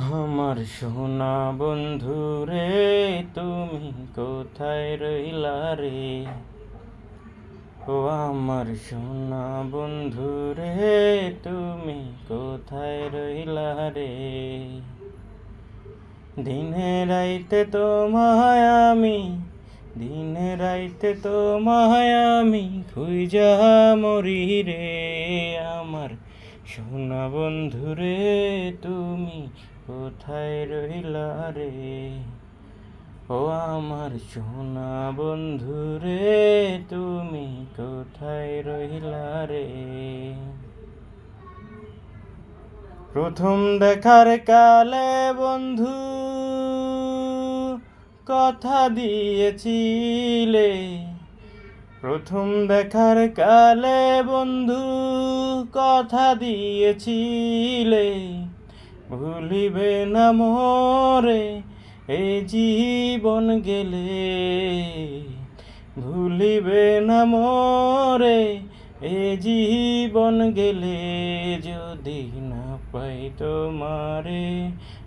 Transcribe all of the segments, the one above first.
আমার সোনা বন্ধু রে, তুমি কোথায় রইলা রে? ও আমার সোনা বন্ধু রে, তুমি কোথায় রইলা রে? দিনে রাইতে তোমায় আমি দিনে রাইতে তোমায় আমি খুঁজা মরি রে আমার। সোনা বন্ধু রে, তুমি কোথায় রইলা রে? ও আমার সোনা বন্ধু রে, তুমি কোথায় রইলা রে? প্রথম দেখার কালে বন্ধু কথা দিয়েছিলে। প্রথম দেখার কালে বন্ধু কথা দিয়েছিলে। ভুলিবে না মোরে, এই জীবন গেলে। ভুলিবে না মোরে, এ জীবন গেলে। যদি না পাই তোমারে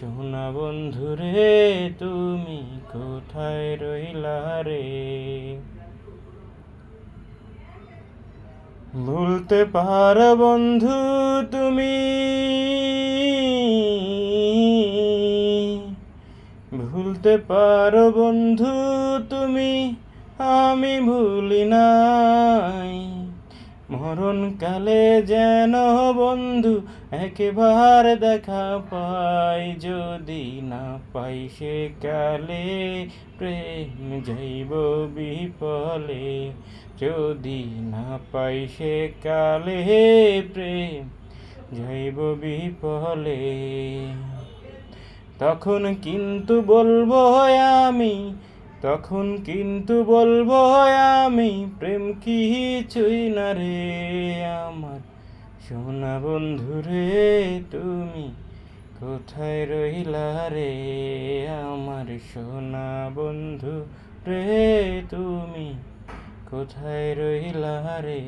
সোনা বন্ধু রে, তুমি কোথায় রইলা রে? ভুলতে পার বন্ধু তুমি। ভুলতে পারো বন্ধু তুমি, আমি ভুলি নাই। মরণকালে যেন বন্ধু একবার দেখা পাই, যদি না পাই সে কালে প্রেম যাইব বিফলে। যদি না পাই সে কালে প্রেম যাইব বিফলে। তখন কিন্তু বলব আমি তখন কিন্তু বলব, আমি প্রেম কিছুই না রে আমার। সোনা বন্ধু রে, তুমি কোথায় রইলা রে আমার? সোনা বন্ধু রে, তুমি কোথায় রইলা রে?